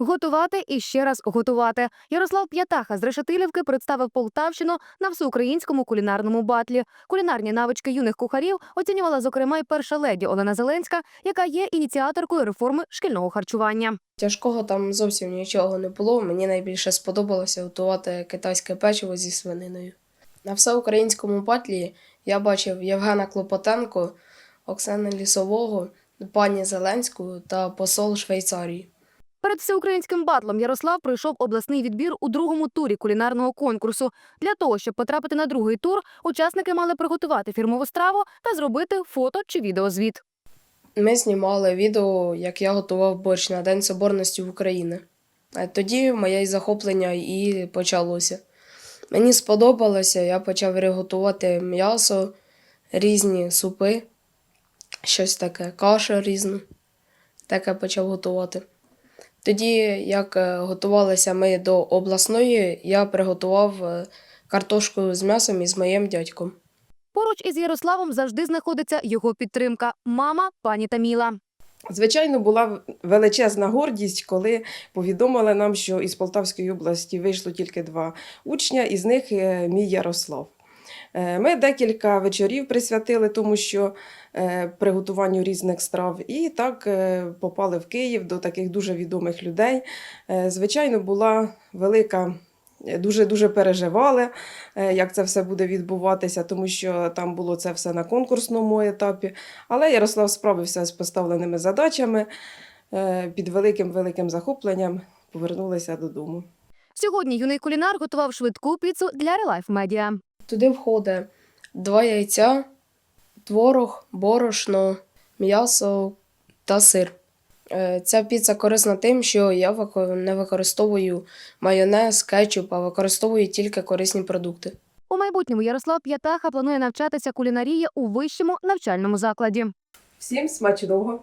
Готувати і ще раз готувати. Ярослав П'ятаха з Решетилівки представив Полтавщину на всеукраїнському кулінарному батлі. Кулінарні навички юних кухарів оцінювала зокрема й перша леді Олена Зеленська, яка є ініціаторкою реформи шкільного харчування. Тяжкого там зовсім нічого не було. Мені найбільше сподобалося готувати китайське печиво зі свининою. На всеукраїнському батлі я бачив Євгена Клопотенко, Оксани Лісового, пані Зеленську та посол Швейцарії. Перед всеукраїнським батлом Ярослав пройшов обласний відбір у другому турі кулінарного конкурсу. Для того, щоб потрапити на другий тур, учасники мали приготувати фірмову страву та зробити фото чи відеозвіт. Ми знімали відео, як я готував борщ на День Соборності України. А Тоді моє захоплення і почалося. Мені сподобалося, я почав реготувати м'ясо, різні супи, щось таке, кашу різну. Таке почав готувати. Тоді, як е, готувалися ми до обласної, я приготував е, картошку з м'ясом із моїм дядьком. Поруч із Ярославом завжди знаходиться його підтримка мама пані Таміла. Звичайно, була величезна гордість, коли повідомили нам, що із Полтавської області вийшло тільки два учня, із них е, мій Ярослав. Е, Ми декілька вечорів присвятили тому, що е, приготуванню різних страв, і так е, попали в Київ до таких дуже відомих людей. Звичайно, була велика. Дуже дуже переживали, як це все буде відбуватися, тому що там було це все на конкурсному етапі. Але Ярослав справився з поставленими задачами під великим великим захопленням. Повернулися додому. Сьогодні юний кулінар готував швидку піцу для Релайф Медіа. Туди входить два яйця, творог, борошно, м'ясо та сир. Е, Ця піца корисна тим, що я не використовую майонез, кетчуп, а використовую тільки корисні продукти. У майбутньому Ярослав П'ятаха планує навчатися кулінарії у вищому навчальному закладі. Всім смачного!